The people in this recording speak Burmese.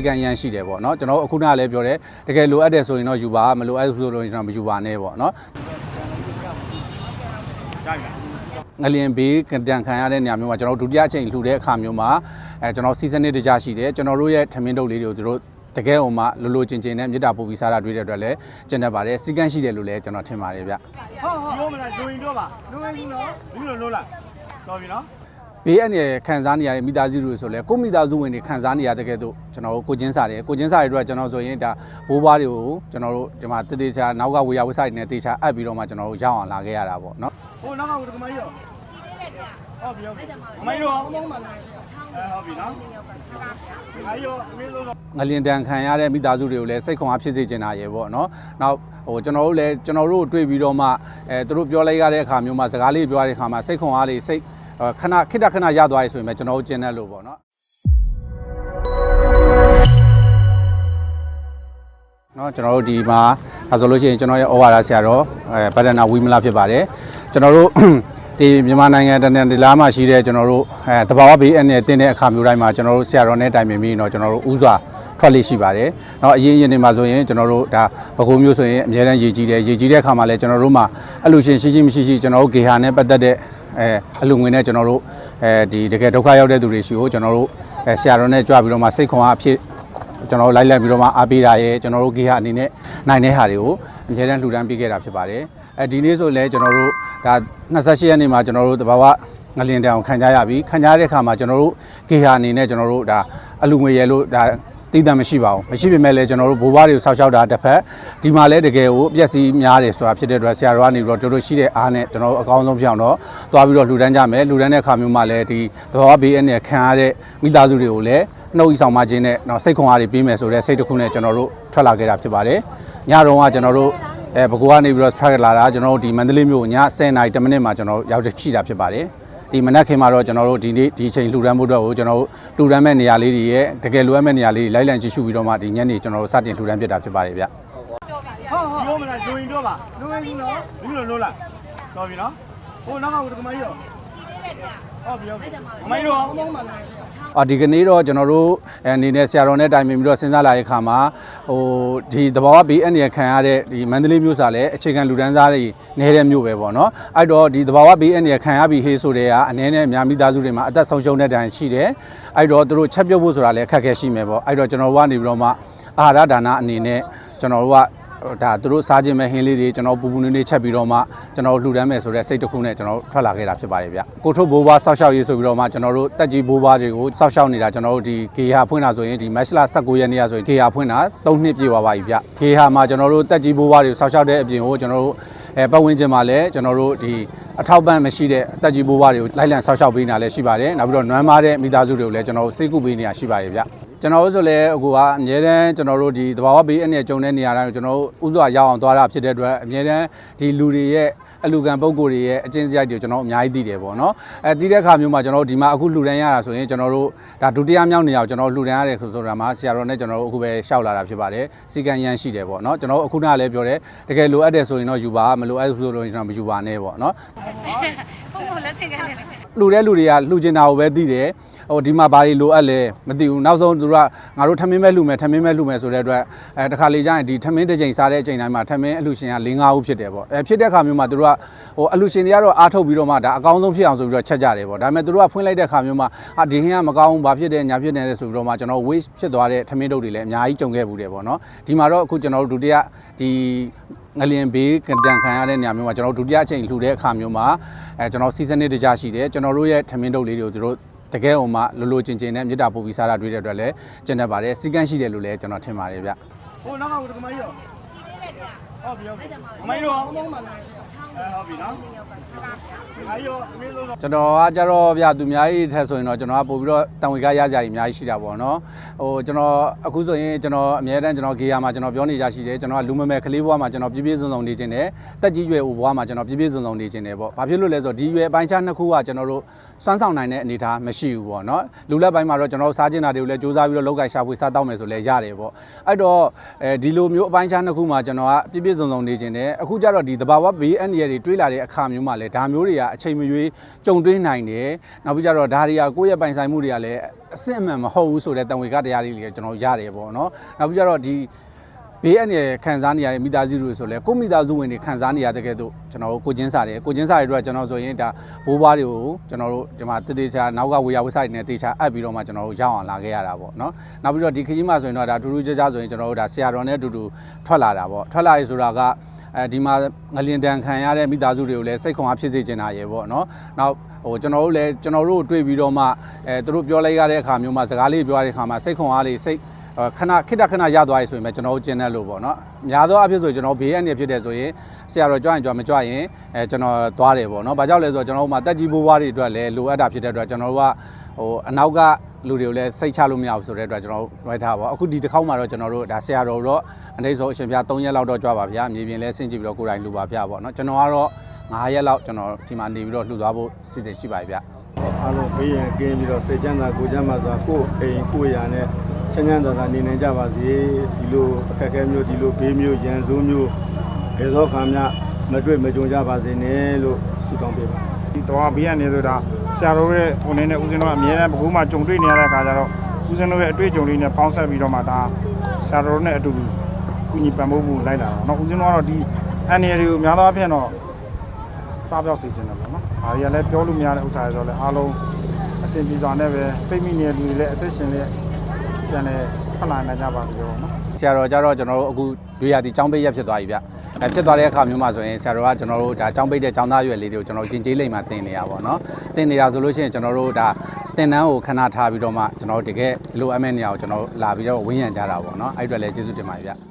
စီကံရန်ရှိတယ်ပေါ့နော်ကျွန်တော်အခုနကလည်းပြောတယ်တကယ်လိုအပ်တယ်ဆိုရင်တော့ယူပါမလိုအပ်ဘူးဆိုလို့ကျွန်တော်မယူပါနဲ့ပေါ့နော်ငလျင်ဘေးကတန်ခံရတဲ့နေရာမျိုးမှာကျွန်တော်တို့ဒုတိယအချိန်လှူတဲ့အခါမျိုးမှာအဲကျွန်တော်စီဇန်နှစ်တကြရှိတယ်ကျွန်တော်တို့ရဲ့ထမင်းတုပ်လေးတွေကိုသူတို့တကယ်ဟိုမှာလိုလိုချင်းချင်းနဲ့မြေတာပို့ပြီးစားတာတွေ့တဲ့အတွက်လည်းကျန်တတ်ပါတယ်စီကံရှိတယ်လို့လည်းကျွန်တော်ထင်ပါတယ်ဗျဟုတ်ဟုတ်ပြောမလားဂျိုရင်ပြောပါလုံးဝကြီးနော်ဘူးလို့လို့လားတော်ပြီနော် ဘေးအန္တရာယ်ခံစားနေရတဲ့မိသားစုတွေဆိုလဲကိုယ့်မိသားစုဝင်တွေခံစားနေရတဲ့ကဲ့သို့ကျွန်တော်တို့ကိုချင်းစားတယ်ကိုချင်းစားရတဲ့အတွက်ကျွန်တော်ဆိုရင်ဒါဘိုးဘွားတွေကိုကျွန်တော်တို့ဒီမှာတသေးချာနောက်ကဝေယဝဆိုင်နဲ့တေချာအပ်ပြီးတော့မှကျွန်တော်တို့ရောက်အောင်လာခဲ့ရတာပေါ့နော်ဟိုနောက်ကကမကြီးရောဟုတ်ပြီဟုတ်ပြီအမိုင်းရောအဲဟုတ်ပြီနော်အယောအမေလို့ငလျင်တန်ခံရတဲ့မိသားစုတွေကိုလည်းစိတ်ခွန်အားဖြစ်စေချင်တာရေပေါ့နော်နောက်ဟိုကျွန်တော်တို့လည်းကျွန်တော်တို့တွေ့ပြီးတော့မှအဲသူတို့ပြောလိုက်ရတဲ့အခါမျိုးမှာစကားလေးပြောရတဲ့အခါမှာစိတ်ခွန်အားလေးစိတ် ခဏခိတခဏရသွားပြီဆိုရင်ပဲကျွန်တော်တို့ကျင်းတဲ့လို့ပေါ့နော်နော်ကျွန်တော်တို့ဒီမှာဒါဆိုလို့ရှိရင်ကျွန်တော်ရဲ့ဩဝါဒဆရာတော်အဲဗဒနာဝီမလာဖြစ်ပါတယ်ကျွန်တော်တို့ဒီမြန်မာနိုင်ငံတနင်္လာမှာရှိတဲ့ကျွန်တော်တို့အဲတဘာဝဘေးအန္တရာယ်တင်တဲ့အခါမျိုးတိုင်းမှာကျွန်တော်တို့ဆရာတော်နဲ့တိုင်ပင်ပြီးတော့ကျွန်တော်တို့ဥစွာ ထွက်လေ့ရှိပါတယ်။နော်အရင်အရင်တွေမှာဆိုရင်ကျွန်တော်တို့ဒါပဲခူးမျိုးဆိုရင်အများတန်းရေကြီးတယ်ရေကြီးတဲ့အခါမှာလည်းကျွန်တော်တို့မှာအလှရှင်ရှိရှိမရှိရှိကျွန်တော်တို့ဂေဟာနဲ့ပတ်သက်တဲ့အဲအလှငွေနဲ့ကျွန်တော်တို့အဲဒီတကယ်ဒုက္ခရောက်တဲ့သူတွေရှိကိုကျွန်တော်တို့အဲဆရာတော်နဲ့ကြွပြီးတော့မှစိတ်ခွန်အားအဖြစ်ကျွန်တော်တို့လိုက်လိုက်ပြီးတော့မှအားပေးတာရဲ့ကျွန်တော်တို့ဂေဟာအနေနဲ့နိုင်တဲ့ဟာတွေကိုအများတန်းလှူဒန်းပေးခဲ့တာဖြစ်ပါတယ်။အဲဒီနေ့ဆိုလည်းကျွန်တော်တို့ဒါ28ရက်နေ့မှာကျွန်တော်တို့တဘာဝငလင်တောင်ခံကြရပြီခံကြတဲ့အခါမှာကျွန်တော်တို့ဂေဟာအနေနဲ့ကျွန်တော်တို့ဒါအလူငွေရဲလို့ဒါ တည်တံမရှိပါဘူးမရှိပေမဲ့လည်းကျွန်တော်တို့ဘိုးဘွားတွေကိုဆောက်ရှောက်တာတစ်ဖက်ဒီမှာလည်းတကယ်ကိုအပျက်စီးများတယ်ဆိုတာဖြစ်တဲ့အတွက်ဆရာတော်ကနေပြီးတော့တို့တို့ရှိတဲ့အားနဲ့ကျွန်တော်တို့အကောင်းဆုံးပြောင်းတော့သွားပြီးတော့လှူဒန်းကြမယ်လှူဒန်းတဲ့အခါမျိုးမှာလည်းဒီတဘာဝဘေးအနေနဲ့ခံရတဲ့မိသားစုတွေကိုလည်းနှုတ်ဤဆောင်မခြင်းနဲ့တော့စိတ်ခွန်အားတွေပြီးမယ်ဆိုတဲ့စိတ်တစ်ခုနဲ့ကျွန်တော်တို့ထွက်လာခဲ့တာဖြစ်ပါတယ်။ညတုန်းကကျွန်တော်တို့အဲဘကူကနေပြီးတော့ဆက်လာတာကျွန်တော်တို့ဒီမန္တလေးမြို့ည10:00နာရီ10မိနစ်မှာကျွန်တော်ရောက်ရှိတာဖြစ်ပါတယ်။ ဒီမနက်ခင်းမှာတော့ကျွန်တော်တို့ဒီနေ့ဒီအချိန်လှူဒန်းမှုတော့ကိုကျွန်တော်တို့လှူဒန်းမဲ့နေရာလေးတွေရဲ့တကယ်လိုအပ်မဲ့နေရာလေးတွေလိုက်လံကြည့်ရှုပြီးတော့မှဒီညနေကျွန်တော်တို့စတင်လှူဒန်းဖြစ်တာဖြစ်ပါတယ်ဗျ။ဟုတ်ဟုတ်ပြောမလားဂျိုရင်ပြောပါလုံးဝကြီးနော်ဘူးလို့လို့လားတော်ပြီနော်ဟိုနောက်ကကမကြီးရောဟုတ်ပြီဟုတ်ပြီအမိုင်းရောအော် ဒီကနေ့တော့ကျွန်တော်တို့အနေနဲ့ဆရာတော်နဲ့တိုင်ပင်ပြီးတော့စဉ်းစားလာတဲ့အခါမှာဟိုဒီသဘာဝဘေးအန္တရာယ်ခံရတဲ့ဒီမန္တလေးမြို့စာလည်းအခြေခံလူဒန်းစားတွေနေတဲ့မြို့ပဲပေါ့နော်အဲ့တော့ဒီသဘာဝဘေးအန္တရာယ်ခံရပြီးဟေးဆိုတဲ့ကအနည်းနဲ့အများမိသားစုတွေမှာအသက်ဆုံးရှုံးတဲ့တိုင်ရှိတယ်အဲ့တော့သူတို့ချက်ပြုတ်ဖို့ဆိုတာလည်းအခက်အခဲရှိမယ်ပေါ့အဲ့တော့ကျွန်တော်တို့ကနေပြီးတော့မှအာဟာရဒါနအနေနဲ့ကျွန်တော်တို့က ဒါသူတို့စားခြင်းမဲ့ဟင်းလေးတွေကျွန်တော်ပူပူနေနေချက်ပြီးတော့မှကျွန်တော်လှူဒန်းမယ်ဆိုတဲ့စိတ်တစ်ခုနဲ့ကျွန်တော်ထွက်လာခဲ့တာဖြစ်ပါတယ်ဗျကိုထုတ်ဘိုးဘွားဆောက်ရှောက်ရေးဆိုပြီးတော့မှကျွန်တော်တို့တက်ကြီးဘိုးဘွားတွေကိုဆောက်ရှောက်နေတာကျွန်တော်တို့ဒီဂေဟာဖွင့်တာဆိုရင်ဒီမက်ရှလာ19ရက်နေ့ရဆိုရင်ဂေဟာဖွင့်တာ3နှစ်ပြည့်သွားပါပြီဗျဂေဟာမှာကျွန်တော်တို့တက်ကြီးဘိုးဘွားတွေကိုဆောက်ရှောက်တဲ့အပြင်ကိုကျွန်တော်တို့အဲပတ်ဝန်းကျင်မှာလည်းကျွန်တော်တို့ဒီအထောက်ပံ့မရှိတဲ့အတက်ကြီးဘိုးဘွားတွေကိုလိုက်လံဆောက်ရှောက်ပေးနေတာလည်းရှိပါတယ်နောက်ပြီးတော့နွမ်းမားတဲ့မိသားစုတွေကိုလည်းကျွန်တော်တို့စိတ်ကူပေးနေတာရှိပါတယ်ဗျ ကျွန်တော်တို့ဆိုလည်းအခုကအများတန်းကျွန်တော်တို့ဒီတဘာဝဘေးအနေနဲ့ကြုံတဲ့နေရာတိုင်းကိုကျွန်တော်တို့ဥစွာရောက်အောင်သွားတာဖြစ်တဲ့အတွက်အများတန်းဒီလူတွေရဲ့ အလူခံပုံကိုယ်တွေရဲ့အကျဉ်းစရိုက်တွေကိုကျွန်တော်တို့အများကြီးသိတယ်ပေါ့နော်အဲသိတဲ့အခါမျိုးမှာကျွန်တော်တို့ဒီမှာအခုလှူဒန်းရတာဆိုရင်ကျွန်တော်တို့ဒါဒုတိယမြောက်နေရာကိုကျွန်တော်တို့လှူဒန်းရတယ်ဆိုတာမှာဆရာတော်နဲ့ကျွန်တော်တို့အခုပဲရှောက်လာတာဖြစ်ပါတယ်စီကံရန်ရှိတယ်ပေါ့နော်ကျွန်တော်တို့အခုနကလည်းပြောတယ်တကယ်လိုအပ်တယ်ဆိုရင်တော့ယူပါမလိုအပ်ဘူးဆိုလို့ကျွန်တော်မယူပါနဲ့ပေါ့နော်ဟုတ်ဟုတ်လက်ဆင့်ကမ်းနေလက်ဆင့်လှူတဲ့လူတွေကလှူကျင်တာကိုပဲသိတယ်ဟိုဒီမှာဘာတွေလိုအပ်လဲမသိဘူးနောက်ဆုံးသူတို့ကငါတို့ထမင်းမဲ့လှူမယ်ထမင်းမဲ့လှူမယ်ဆိုတဲ့အတွက်အဲတခါလေကျရင်ဒီထမင်းတစ်ချိန်စားတဲ့အချိန်တိုင်းမှာထမင်းအလှူရှင်က၄၅ဦးဖြစ်တယ်ပေါ့အဲဖြစ်တဲ့အခါမျိုးမှာသူတို့ကဟိုအလှူရှင်တွေကတော့အားထုတ်ပြီးတော့မှဒါအကောင်းဆုံးဖြစ်အောင်ဆိုပြီးတော့ချက်ကြတယ်ပေါ့ဒါပေမဲ့သူတို့ကဖွင့်လိုက်တဲ့အခါမျိုးမှာအာဒီဟင်းကမကောင်းဘူးဘာဖြစ်တယ်ညာဖြစ်တယ်လဲဆိုပြီးတော့မှကျွန်တော် waste ဖြစ်သွားတဲ့ထမင်းတုပ်တွေလည်းအများကြီးကြုံခဲ့ဘူးတယ်ပေါ့နော်ဒီမှာတော့အခုကျွန်တော်တို့ဒုတိယဒီငလျင်ဘေးကတန်ခံရတဲ့နေရာမျိုးမှာကျွန်တော်တို့ဒုတိယအချိန်လှူတဲ့အခါမျိုးမှာအဲကျွန်တော်စီဇန်နှစ်တကြရှိတယ်ကျွန်တော်တို့ရဲ့ထမင်းတုပ်လေးတွေကိုသူတို့တကယ်ဟိုမှာလိုလိုချင်းချင်းနဲ့မြေတာပို့ပြီးစားတာတွေ့တဲ့အတွက်လည်းကျန်တတ်ပါတယ်စီကန်းရှိတယ်လို့လည်းကျွန်တော်ထင်ပါတယ်ဗျဟိုနောက်ကကမကြီးရောဟုတ်ပြီဟုတ်ပြီအမိုင်းရောဟုတ်ပြီနော် အယောအမေလို့ ကျွန်တော်ကကြတော့ဗျသူများကြီးထက်ဆိုရင်တော့ကျွန်တော်ကပို့ပြီးတော့တံဝေကရကြကြီးအများကြီးရှိတာပေါ့နော်ဟိုကျွန်တော်အခုဆိုရင်ကျွန်တော်အများတန်းကျွန်တော်ဂေယာမှာကျွန်တော်ပြောနေကြရှိတယ်ကျွန်တော်ကလူမမဲကလေးဘွားမှာကျွန်တော်ပြည့်ပြည့်စုံစုံနေခြင်းတယ်တက်ကြီးရွယ်ဦးဘွားမှာကျွန်တော်ပြည့်ပြည့်စုံစုံနေခြင်းတယ်ပေါ့ဘာဖြစ်လို့လဲဆိုတော့ဒီရွယ်အပိုင်းခြားနှစ်ခုကကျွန်တော်တို့စွမ်းဆောင်နိုင်တဲ့အနေအထားမရှိဘူးပေါ့နော်လူလက်ပိုင်းမှာတော့ကျွန်တော်တို့စားကျင်တာတွေကိုလည်းစူးစမ်းပြီးတော့လောက်ကင်ရှာဖွေစားတောက်မယ်ဆိုလည်းရတယ်ပေါ့အဲ့တော့အဲဒီလိုမျိုးအပိုင်းခြားနှစ်ခုမှာကျွန်တော်ကပြည့်ပြည့်စုံစုံနေခြင်းတယ်အခုကျတော့ဒီတဘာဝဘေးအန္တရာယ်တွေတွေးလာတဲ့အခါမျိုးမှာလည်းဒါမျိုးတွေကအချိန်မရွေးကြုံတွေ့နိုင်တယ်နောက်ပြီးကြတော့ဒါတွေကကိုယ့်ရဲ့ပိုင်ဆိုင်မှုတွေကလည်းအစစ်အမှန်မဟုတ်ဘူးဆိုတဲ့တံဝေကတရားတွေလည်းကျွန်တော်ရတယ်ပေါ့နော်နောက်ပြီးကြတော့ဒီဘေးအန္တရာယ်ခံစားနေရတဲ့မိသားစုတွေဆိုလဲကိုယ့်မိသားစုဝင်တွေခံစားနေရတဲ့ကဲ့သို့ကျွန်တော်တို့ကိုချင်းစားတယ်ကိုချင်းစားရတဲ့အတွက်ကျွန်တော်ဆိုရင်ဒါဘိုးဘွားတွေကိုကျွန်တော်တို့ဒီမှာတည်တည်ချာနောက်ကဝေယဝိဆိုင်နဲ့တေချာအပ်ပြီးတော့မှကျွန်တော်တို့ရောက်အောင်လာခဲ့ရတာပေါ့နော်နောက်ပြီးတော့ဒီခကြီးမှဆိုရင်တော့ဒါထူးထူးခြားခြားဆိုရင်ကျွန်တော်တို့ဒါဆရာတော်နဲ့အတူတူထွက်လာတာပေါ့ထွက်လာရေးဆိုတာက အဲဒီမှာငလင်တန်ခံရတဲ့မိသားစုတွေကိုလည်းစိတ်ခွန်အားဖြစ်စေချင်တာရေပေါ့နော်နောက်ဟိုကျွန်တော်တို့လည်းကျွန်တော်တို့တွေ့ပြီးတော့မှအဲသူတို့ပြောလိုက်ရတဲ့အခါမျိုးမှာစကားလေးပြောရတဲ့အခါမှာစိတ်ခွန်အားလေးစိတ်အဲခဏခိတခဏရသွားရဆိုရင်ပဲကျွန်တော်တို့ကျင်းတဲ့လို့ပေါ့နော်များသောအားဖြင့်ဆိုရင်ကျွန်တော်ဘေးကနေဖြစ်တယ်ဆိုရင်ဆရာတော်ကြွရင်ကြွမကြွရင်အဲကျွန်တော်သွားတယ်ပေါ့နော်ဘာကြောင့်လဲဆိုတော့ကျွန်တော်တို့မှာတက်ကြီးဘိုးဘွားတွေအတွက်လည်းလိုအပ်တာဖြစ်တဲ့အတွက်ကျွန်တော်တို့က ဟိုအနောက်ကလူတွေကိုလည်းစိတ်ချလို့မရဘူးဆိုတဲ့အတွက်ကျွန်တော်တို့တွဲထားပါအခုဒီတစ်ခေါက်မှာတော့ကျွန်တော်တို့ဒါဆရာတော်တော့အနေဆုံးအရှင်ပြ3ရက်လောက်တော့ကြွပါဗျာမြေပြင်လဲဆင်ကြည့်ပြီးတော့ကိုယ်တိုင်လူပါဗျာပေါ့နော်ကျွန်တော်ကတော့9ရက်လောက်ကျွန်တော်ဒီမှာနေပြီးတော့လှူသွားဖို့စီစဉ်ရှိပါဗျာအားလုံးဘေးရန်ကင်းပြီးတော့စိတ်ချမ်းသာကိုယ်ချမ်းသာစွာကိုယ်အိမ်ကိုယ်ရာနဲ့ချမ်းချမ်းသာသာနေနိုင်ကြပါစေဒီလိုအခက်အခဲမျိုးဒီလိုဘေးမျိုးရန်ဆိုးမျိုးဘယ်သောခံမြမတွေ့မကြုံကြပါစေနဲ့လို့ဆုတောင်းပေးပါဒီတော့ဘေးကနေဆိုတာ ဆရာတော်ရဲ့ဟိုနေနဲ့ဦးဇင်းတို့ကအများနဲ့ဘကူမှကြုံတွေ့နေရတဲ့အခါကျတော့ဦးဇင်းတို့ရဲ့အတွေ့အကြုံလေးနဲ့ပေါင်းဆက်ပြီးတော့မှဒါဆရာတော်နဲ့အတူတူကုညီပံ့ပိုးမှုလိုက်လာတော့เนาะဦးဇင်းတို့ကတော့ဒီအန်ရတွေကိုများသောအားဖြင့်တော့စားပြောက်စေချင်တယ်ပေါ့နော်။ဒါတွေကလည်းပြောလို့မရတဲ့ဥစ္စာတွေဆိုတော့လည်းအားလုံးအဆင်ပြေစွာနဲ့ပဲပြိမိနေတဲ့လူတွေလည်းအသက်ရှင်လည်းပြန်လည်းဖလာနိုင်ကြပါစေပေါ့နော်။ ဆရာတော်ကြတော့ကျွန်တော်တို့အခုတွေ့ရသည်ចောင်းပိတ်ရက်ဖြစ်သွားပြီဗျအဲ ဖြစ်သွားတဲ့အခါမျိုးမှာဆိုရင်ဆရာတော်ကကျွန်တော်တို့ဒါចောင်းပိတ်တဲ့ចောင်းသားရွယ်လေးတွေကိုကျွန်တော်ရင်ကျေးလိမ့်မှာတင်နေတာပေါ့နော်တင်နေတာဆိုလို့ရှိရင်ကျွန်တော်တို့ဒါတင်တန်းကိုခဏထားပြီးတော့မှကျွန်တော်တို့တကယ်ဒီလိုအမဲ့နေရာကိုကျွန်တော်လာပြီးတော့ဝင်းရံကြတာပေါ့နော်အဲ့အတွက်လည်းကျေးဇူးတင်ပါတယ်ဗျ